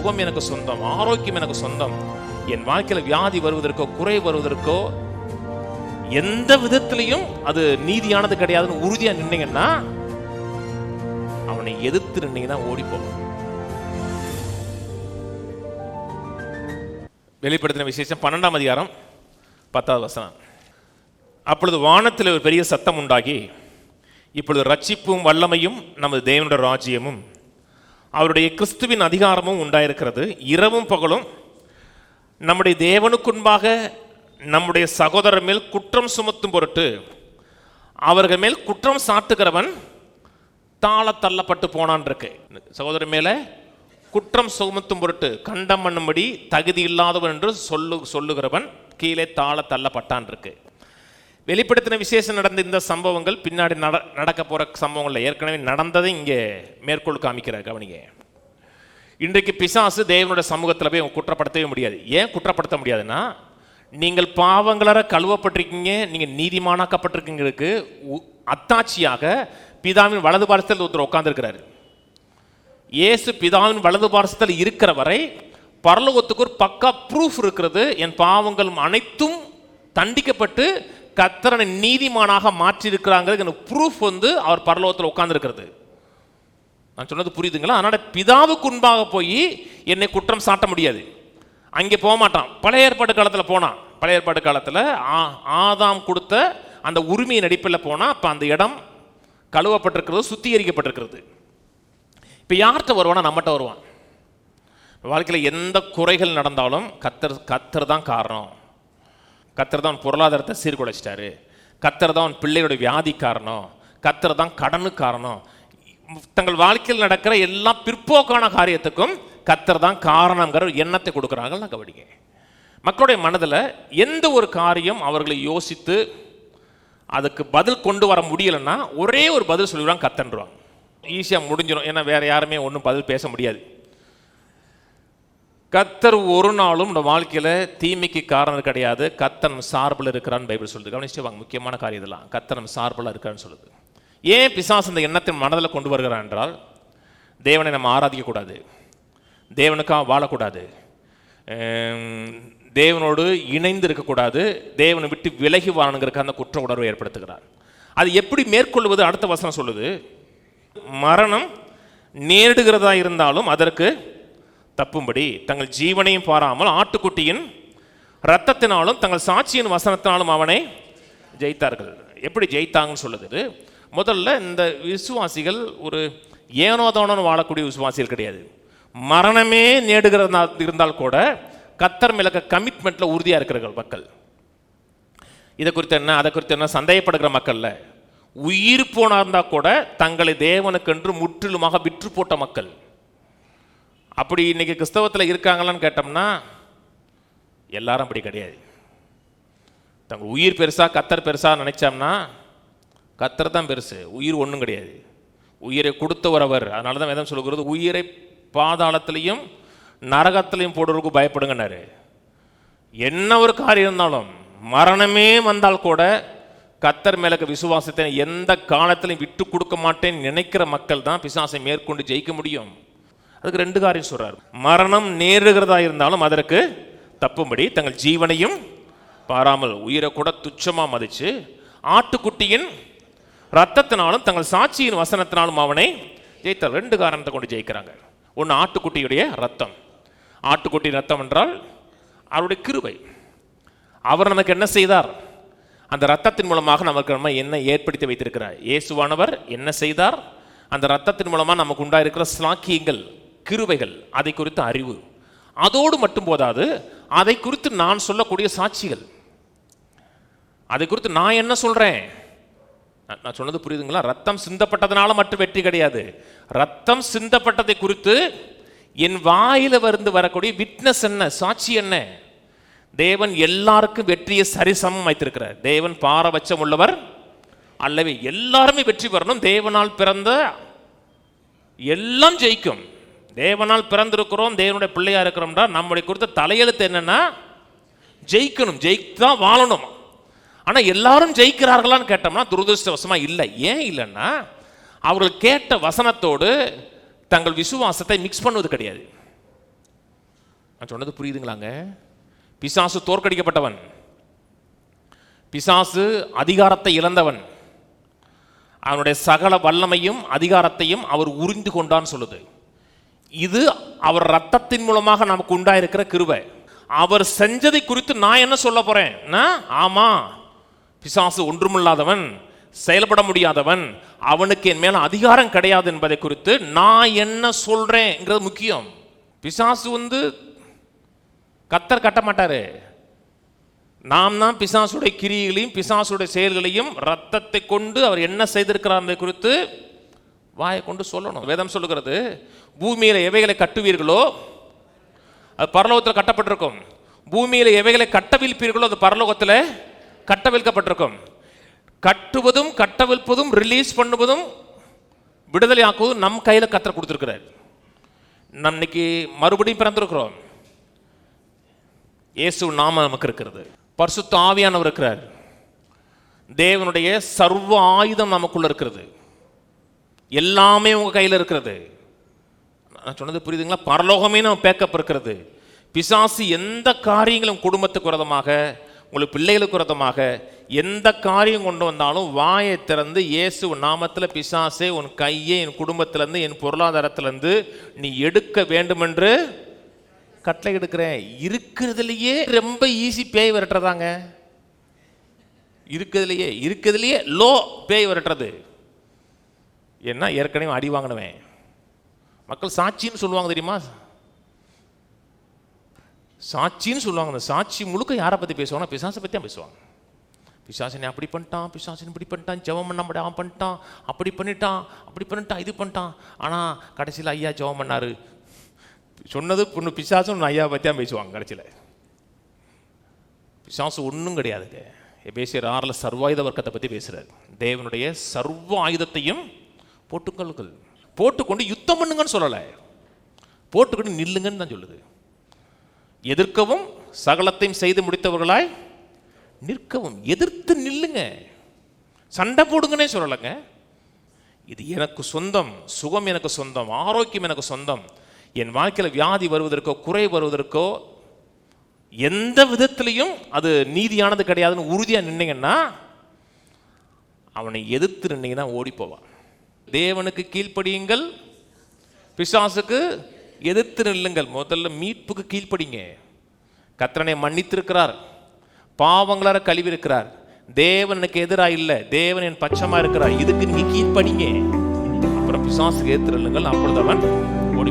சுகம் எனக்கு சொந்தம் ஆரோக்கியம் எனக்கு சொந்தம். என் வாழ்க்கையில் வியாதி வருவதற்கோ குறை வருவதற்கோ எந்த விதத்திலையும் அது நீதியானது கிடையாதுன்னு உறுதியா நின்னீங்கன்னா அவனை எதிர்த்து நின்னீங்கன்னா ஓடிப்போம் வெளிப்படுத்தின விசேஷம் பன்னெண்டாம் அதிகாரம் பத்தாவது வசனம். அப்பொழுது வானத்தில் ஒரு பெரிய சத்தம் உண்டாகி இப்பொழுது ரட்சிப்பும் வல்லமையும் நமது தேவனுடைய ராஜ்யமும் அவருடைய கிறிஸ்துவின் அதிகாரமும் உண்டாயிருக்கிறது. இரவும் பகலும் நம்முடைய தேவனுக்குன்பாக நம்முடைய சகோதரர் மேல் குற்றம் சுமத்தும் பொருட்டு அவர்கள் மேல் குற்றம் சாட்டுகிறவன் தாழ தள்ளப்பட்டு போனான் இருக்கு. சகோதரர் மேலே குற்றம் சுமத்தும் பொருட்டு கண்டம் பண்ணும்படி தகுதி இல்லாதவன் என்று சொல்லு சொல்லுகிறவன் கீழே தாழ தள்ளப்பட்டான் இருக்கு. வெளிப்படுத்தின விசேஷம் நடந்த இந்த சம்பவங்கள் பின்னாடி நட நடக்க போகிற சம்பவங்கள்ல ஏற்கனவே நடந்ததை இங்கே மேற்கோள் காமிக்கிறார் கவனிங்க. இன்றைக்கு பிசாசு தேவனுடைய சமூகத்தில் போய் குற்றப்படுத்தவே முடியாது. ஏன் குற்றப்படுத்த முடியாதுன்னா நீங்கள் பாவங்களாக கழுவப்பட்டிருக்கீங்க நீங்கள் நீதிமானாக்கப்பட்டிருக்கீங்களுக்கு உ- அத்தாட்சியாக பிதாவின் வலது பாரசத்தில் ஒருத்தர் உட்கார்ந்திருக்கிறாரு. இயேசு பிதாவின் வலது பாரசத்தில் இருக்கிற வரை பரலோகத்துக்கு ஒரு பக்கா ப்ரூஃப் இருக்கிறது. என் பாவங்கள் அனைத்தும் தண்டிக்கப்பட்டு கத்தரனை நீதிமானாக மாற்றியிருக்கிறாங்கிறது எனக்கு ப்ரூஃப் வந்து அவர் பரலோகத்தில் உட்கார்ந்திருக்கிறது. நான் சொன்னது புரியுதுங்களா? அதனால் பிதாவுக்கு முன்பாக போய் என்னை குற்றம் சாட்ட முடியாது. அங்கே போக மாட்டான். பழைய ஏற்பாடு காலத்தில் போனான். பழைய ஏற்பாடு காலத்தில் ஆ- ஆதாம் கொடுத்த அந்த உரிமையின் அடிப்பில் போனால் அப்போ அந்த இடம் கழுவப்பட்டிருக்கிறது சுத்திகரிக்கப்பட்டிருக்கிறது. இப்போ யார்கிட்ட வருவானா? நம்மகிட்ட வருவான். வாழ்க்கையில் எந்த குறைகள் நடந்தாலும் கத்தர் கத்தர் தான் காரணம். கத்தர் தான் பொருளாதாரத்தை சீர்குலைச்சிட்டாரு. கத்தர் தான் உன் பிள்ளையோட வியாதி காரணம். கத்தர் தான் கடனு காரணம். தங்கள் வாழ்க்கையில் நடக்கிற எல்லா பிற்போக்கான காரியத்துக்கும் கத்தர் தான் காரணங்கிற ஒரு எண்ணத்தை கொடுக்குறாங்க கவனிங்க மக்களுடைய மனதில் எந்த ஒரு காரியம் அவர்களை யோசித்து அதுக்கு பதில் கொண்டு வர முடியலைன்னா ஒரே ஒரு பதில் சொல்லிடுவாங்க கத்தன்றுவாங்க ஈஸியாக முடிஞ்சிடும் ஏன்னா வேறு யாருமே ஒன்றும் பதில் பேச முடியாது. கத்தர் ஒரு நாளும் நம்ம வாழ்க்கையில் தீமைக்கு காரணம் கிடையாது. கத்தனம் சார்பில் இருக்கிறான்னு பைபிள் சொல்லுது. கவனிச்சு வாங்க முக்கியமான காரியம் இதெல்லாம். கத்தனம் சார்பில் இருக்கான்னு சொல்லுது. ஏன் பிசாஸ் இந்த எண்ணத்தின் மனதில் கொண்டு வருகிறான் என்றால் தேவனை நம்ம ஆராதிக்கக்கூடாது தேவனுக்காக வாழக்கூடாது. தேவனோடு இணைந்து இருக்கக்கூடாது தேவனை விட்டு விலகி வாழணுங்கிறக்க அந்த குற்ற உணர்வை ஏற்படுத்துகிறார். அது எப்படி மேற்கொள்வது? அடுத்த வசனம் சொல்லுது. மரணம் நேரிடுகிறதா இருந்தாலும் அதற்கு தப்பும்படி தங்கள் ஜீவனையும் பாராமல் ஆட்டுக்குட்டியின் ரத்தத்தினாலும் தங்கள் சாட்சியின் வசனத்தினாலும் அவனை ஜெயித்தார்கள். எப்படி ஜெயித்தாங்கன்னு சொல்லுது? முதல்ல இந்த விசுவாசிகள் ஒரு ஏனோதானோன்னு வாழக்கூடிய விசுவாசிகள் கிடையாது. மரணமே நேடுகிறதா இருந்தால் கூட கத்தர் மிளக கமிட்மெண்ட்ல உறுதியாக இருக்கிற மக்கள். இதை குறித்து என்ன அதை குறித்து என்ன சந்தேகப்படுகிற மக்கள்ல உயிர் போனா இருந்தா கூட தங்களை தேவனுக்கென்று முற்றிலுமாக விற்று போட்ட மக்கள். அப்படி இன்றைக்கி கிறிஸ்தவத்தில் இருக்காங்களான்னு கேட்டோம்னா எல்லாரும் அப்படி கிடையாது. தங்கள் உயிர் பெருசாக கத்தர் பெருசாக நினைச்சோம்னா கத்தர் தான் பெருசு உயிர் ஒன்றும் கிடையாது. உயிரை கொடுத்தவர் அவர். அதனால தான் வேதம் சொல்லுகிறது உயிரை பாதாளத்திலையும் நரகத்திலையும் போடுறதுக்கு பயப்படுங்கன்னாரு. என்ன ஒரு காரியம் இருந்தாலும் மரணமே வந்தால் கூட கத்தர் மேலக்க விசுவாசத்தை எந்த காலத்திலையும் விட்டு கொடுக்க மாட்டேன்னு நினைக்கிற மக்கள் தான் பிசாசை மேற்கொண்டு ஜெயிக்க முடியும். அதுக்கு ரெண்டு காரியம் சொல்கிறார் மரணம் நேருகிறதா இருந்தாலும் அதற்கு தப்பும்படி தங்கள் ஜீவனையும் பாராமல் உயிரை கூட துச்சமா மதிச்சு ஆட்டுக்குட்டியின் ரத்தத்தினாலும் தங்கள் சாட்சியின் வசனத்தினாலும் அவனை ஜெயித்தார் ரெண்டு காரணத்தை கொண்டு ஜெயிக்கிறாங்க. ஒன்று ஆட்டுக்குட்டியுடைய ரத்தம் ஆட்டுக்குட்டி ரத்தம் என்றால் அவருடைய கிருவை அவர் நமக்கு என்ன செய்தார்? அந்த ரத்தத்தின் மூலமாக நமக்கு நம்ம என்ன ஏற்படுத்தி வைத்திருக்கிறார்? இயேசுவானவர் என்ன செய்தார்? அந்த ரத்தத்தின் மூலமாக நமக்கு உண்டாயிருக்கிற ஸ்லாக்கியங்கள் கிருவைகள் அதை குறித்த அறிவு. அதோடு மட்டும் போதாது அதை குறித்து நான் சொல்லக்கூடிய சாட்சிகள். அதை குறித்து நான் என்ன சொல்கிறேன் நான் நான் சொன்னது புரியுதுங்களா? ரத்தம் சிந்தப்பட்டதுனால மட்டும் வெற்றி கிடையாது. ரத்தம் சிந்தப்பட்டதை குறித்து என் வாயில வந்து வரக்கூடிய விட்னஸ் என்ன சாட்சி என்ன? தேவன் எல்லாருக்கும் வெற்றியை சரிசமம் வைத்திருக்கிறார். தேவன் பாரபட்சம் உள்ளவர் அல்லவே எல்லாருமே வெற்றி பெறணும். தேவனால் பிறந்த எல்லாம் ஜெயிக்கும். தேவனால் பிறந்திருக்கிறோம் தேவனுடைய பிள்ளையாக இருக்கிறோம்டா. நம்முடைய குறித்த தலையெழுத்து என்னென்னா ஜெயிக்கணும் ஜெயித்து தான் வாழணும். ஆனால் எல்லாரும் ஜெயிக்கிறார்களான்னு கேட்டோம்னா துரதிருஷ்டவசமாக இல்லை. ஏன் இல்லைன்னா அவர்கள் கேட்ட வசனத்தோடு தங்கள் விசுவாசத்தை மிக்ஸ் பண்ணுவது கிடையாது. நான் சொன்னது புரியுதுங்களாங்க? பிசாசு தோற்கடிக்கப்பட்டவன். பிசாசு அதிகாரத்தை இழந்தவன். அவனுடைய சகல வல்லமையும் அதிகாரத்தையும் அவர் உறிந்து கொண்டான்னு சொல்லுது. இது அவர் ரத்தத்தின் மூலமாக நமக்கு உண்டாயிருக்கிற கிருபை. அவர் செஞ்சதை குறித்து நான் என்ன சொல்ல போறேன்? நான், ஆமா. பிசாசு ஒன்றுமில்லாதவன் செயல்பட முடியாதவன் அவனுக்கு என் மேல அதிகாரம் கிடையாது என்பதை குறித்து நான் என்ன சொல்றேங்கிறது முக்கியம். பிசாசு வந்து கத்தர் கட்ட மாட்டாரு. நாம் தான் பிசாசுடைய கிரியைகளையும் பிசாசுடைய செயல்களையும் ரத்தத்தை கொண்டு அவர் என்ன செய்திருக்கிறார் என்பதை குறித்து வாயை கொண்டு சொல்லணும். வேதம் சொல்லுகிறது பூமியில் எவைகளை கட்டுவீர்களோ? அது பரலோகத்தில் கட்டப்பட்டிருக்கும். பூமியில் எவைகளை கட்டவிழ்ப்பீர்களோ? அது பரலோகத்தில் கட்டவிழ்க்கப்பட்டிருக்கும். கட்டுவதும் கட்டவிழ்ப்பதும் ரிலீஸ் பண்ணுவதும் விடுதலை ஆக்குவதும் நம் கையில் கத்தர் கொடுத்துருக்கிறார். நம் இன்னைக்கு மறுபடியும் பிறந்திருக்கிறோம். இயேசு நாம நமக்கு இருக்கிறது. பரிசுத்த ஆவியானவர் இருக்கிறார். தேவனுடைய சர்வ ஆயுதம் நமக்குள்ள இருக்கிறது. எல்லாமே உங்கள் கையில் இருக்கிறது. நான் சொன்னது புரியுதுங்களா? பரலோகமே நம்ம பேக்கப் இருக்கிறது. பிசாசு எந்த காரியங்களும் குடும்பத்துக்கு விரதமாக உங்களுக்கு பிள்ளைகளுக்கு விரதமாக எந்த காரியம் கொண்டு வந்தாலும் வாயை திறந்து இயேசு நாமத்தில் பிசாசே உன் கையை என் குடும்பத்திலேருந்து என் பொருளாதாரத்திலேருந்து நீ எடுக்க வேண்டுமென்று கட்டளை எடுக்கிறேன். இருக்கிறதுலையே ரொம்ப ஈஸி பேய் விரட்டுறதாங்க. இருக்கிறதுலையே இருக்கிறதுலையே லோ பேய் விரட்டுறது. ஏன்னா ஏற்கனவே அடி வாங்கினவன். மக்கள் சாட்சின்னு சொல்லுவாங்க தெரியுமா? சாட்சின்னு சொல்லுவாங்க. அந்த சாட்சி முழுக்க யாரை பற்றி பேசுவாங்கன்னா பிசாசை பற்றி தான் பேசுவாங்க. பிசாசனை அப்படி பண்ணிட்டான் பிசாசன் இப்படி பண்ணிட்டான் ஜெபம் பண்ண முடியாது அவன் பண்ணிட்டான் அப்படி பண்ணிட்டான் அப்படி பண்ணிட்டான் இது பண்ணிட்டான். ஆனால் கடைசியில் ஐயா ஜெபம் பண்ணாரு. சொன்னது பொண்ணு பிசாசும் ஐயா பற்றி தான் பேசுவாங்க கடைசியில். பிசாசு ஒன்றும் கிடையாதுங்க. எபேசியர் ஆறில் சர்வாயுத வர்க்கத்தை பற்றி பேசுகிறார் தேவனுடைய சர்வ ஆயுதத்தையும் போட்டுக்கொள்ளுங்கள். போட்டுக்கொண்டு யுத்தம் பண்ணுங்கன்னு சொல்லலை. போட்டுக்கொண்டு நில்லுங்கன்னு தான் சொல்லுது. எதிர்க்கவும் சகலத்தையும் செய்து முடித்தவர்களாய் நிற்கவும் எதிர்த்து நில்லுங்க. சண்டை போடுங்கன்னே சொல்லலைங்க. இது எனக்கு சொந்தம் சுகம் எனக்கு சொந்தம் ஆரோக்கியம் எனக்கு சொந்தம். என் வாழ்க்கையில் வியாதி வருவதற்கோ குறை வருவதற்கோ எந்த விதத்திலையும் அது நீதியானது கிடையாதுன்னு உறுதியாக நின்னீங்கன்னா அவனை எதிர்த்து நின்னீங்கன்னா ஓடி போவான். தேவனுக்கு கீழ்ப்படியுங்கள். பிசாசுக்கு எதிர்த்து நில்லுங்கள். முதல்ல மீட்புக்கு கீழ்ப்படிங்க. கத்தனை மன்னித்திருக்கிறார். பாவங்களார கழுவி இருக்கிறார் தேவனுக்கு எதிராக இல்லை. தேவன் என் பட்சமா இருக்கிறார். இதுக்கு நீங்கள் கீழ்ப்படிங்க. அப்புறம் பிசாசுக்கு எதிர்த்து நில்லுங்கள். அப்பொழுது அவன் ஓடி